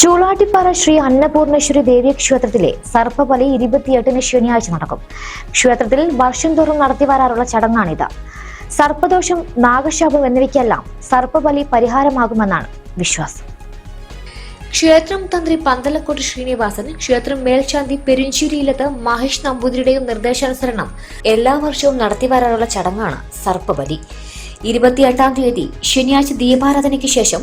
ചൂളാട്ടിപ്പാറ ശ്രീ അന്നപൂർണേശ്വരി ദേവി ക്ഷേത്രത്തിലെ സർപ്പബലി ഇരുപത്തിയെട്ടിന് ശനിയാഴ്ച നടക്കും. ക്ഷേത്രത്തിൽ വർഷം തോറും നടത്തി വരാറുള്ള ചടങ്ങാണിത്. സർപ്പദോഷം നാഗശാപം എന്നിവയ്ക്കെല്ലാം സർപ്പബലി പരിഹാരമാകുമെന്നാണ് വിശ്വാസം. ക്ഷേത്രം തന്ത്രി പന്തലക്കോട്ട് ശ്രീനിവാസൻ ക്ഷേത്രം മേൽശാന്തി പെരുഞ്ചേരിയിലത്ത് മഹേഷ് നമ്പൂതിരിയുടെയും നിർദ്ദേശാനുസരണം എല്ലാ വർഷവും നടത്തിവരാറുള്ള ചടങ്ങാണ് സർപ്പബലി. ഇരുപത്തിയെട്ടാം തീയതി ശനിയാഴ്ച ദീപാരാധനയ്ക്ക് ശേഷം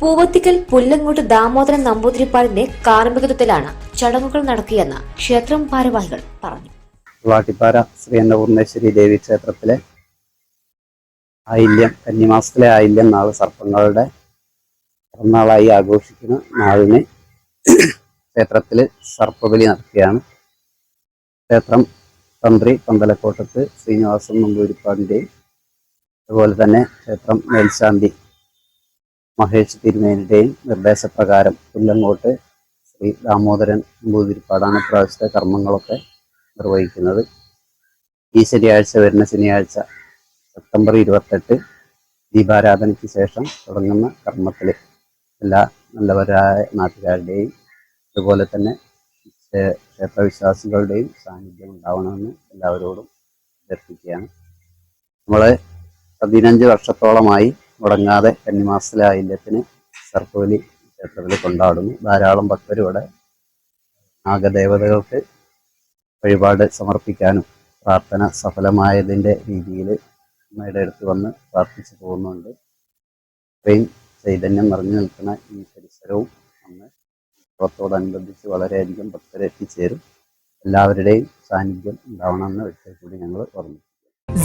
പൂവത്തിക്കൽ പുല്ലങ്ങോട്ട് ദാമോദരൻ നമ്പൂതിരിപ്പാടിന്റെ കാർമ്മികത്വത്തിലാണ് ചടങ്ങുകൾ നടക്കുകയെന്ന് ക്ഷേത്രം ഭാരവാഹികൾ പറഞ്ഞു. വാട്ടിപ്പാറ ശ്രീ അന്നപൂർണേശ്വരി ദേവി ക്ഷേത്രത്തിലെ ആയില്യം കന്നിമാസത്തിലെ ആയില്യം നാൾ സർപ്പങ്ങളുടെ പിറന്നാളായി ആഘോഷിക്കുന്ന നാളിന് ക്ഷേത്രത്തിൽ സർപ്പബലി നടക്കുകയാണ് ക്ഷേത്രം തന്ത്രി പന്തലക്കോട്ടത്ത് ശ്രീനിവാസൻ നമ്പൂരിപ്പാടിന്റെയും അതുപോലെ തന്നെ ക്ഷേത്രം മേൽശാന്തി മഹേഷ് തിരുമേനിയുടെയും നിർദ്ദേശപ്രകാരം പുല്ലങ്ങോട്ട് ശ്രീ ദാമോദരൻ നമ്പൂതിരിപ്പാടാണ് പ്രാവശ്യത്തെ കർമ്മങ്ങളൊക്കെ നിർവഹിക്കുന്നത്. ഈ ശനിയാഴ്ച വരുന്ന ശനിയാഴ്ച സെപ്റ്റംബർ ഇരുപത്തെട്ട് ദീപാരാധനയ്ക്ക് ശേഷം തുടങ്ങുന്ന കർമ്മത്തിൽ എല്ലാ നല്ലവരായ നാട്ടുകാരുടെയും അതുപോലെ തന്നെ ക്ഷേ- ക്ഷേത്രവിശ്വാസികളുടെയും സാന്നിധ്യം ഉണ്ടാവണമെന്ന് എല്ലാവരോടും അഭ്യർത്ഥിക്കുകയാണ്. നമ്മൾ പതിനഞ്ച് വർഷത്തോളമായി മുടങ്ങാതെ കന്നിമാസത്തിലെ ആയില്യത്തിന് സർപ്പവലി ക്ഷേത്രത്തിൽ കൊണ്ടാടുന്നു. ധാരാളം ഭക്തർ ഇവിടെ നാഗദേവതകൾക്ക് വഴിപാട് സമർപ്പിക്കാനും പ്രാർത്ഥന സഫലമായതിന്റെ രീതിയിൽ അമ്മയുടെ അടുത്ത് വന്ന് പ്രാർത്ഥിച്ചു പോകുന്നുണ്ട്. ഇത്രയും ചൈതന്യം നിറഞ്ഞു നിൽക്കുന്ന ഈ പരിസരവും അന്ന് ഉത്സവത്തോടനുബന്ധിച്ച് വളരെയധികം ഭക്തരെത്തിച്ചേരും എല്ലാവരുടെയും സാന്നിധ്യം ഉണ്ടാവണമെന്ന് ഒരിക്കൽ കൂടി ഞങ്ങൾ ഓർമ്മിക്കും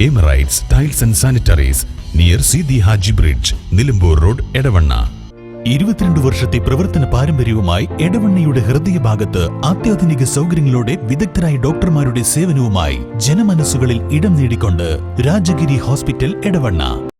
Emirates tiles and sanitaries near Sidhi Haji bridge Nilambur road Edavanna ഇരുപത്തിരണ്ട് വർഷത്തെ പ്രവർത്തന പാരമ്പര്യവുമായി എടവണ്ണയുടെ ഹൃദയഭാഗത്ത് അത്യാധുനിക സൗകര്യങ്ങളോടെ വിദഗ്ധരായ ഡോക്ടർമാരുടെ സേവനവുമായി ജനമനസ്സുകളിൽ ഇടം നേടിക്കൊണ്ട് രാജഗിരി ഹോസ്പിറ്റൽ എടവണ്ണ.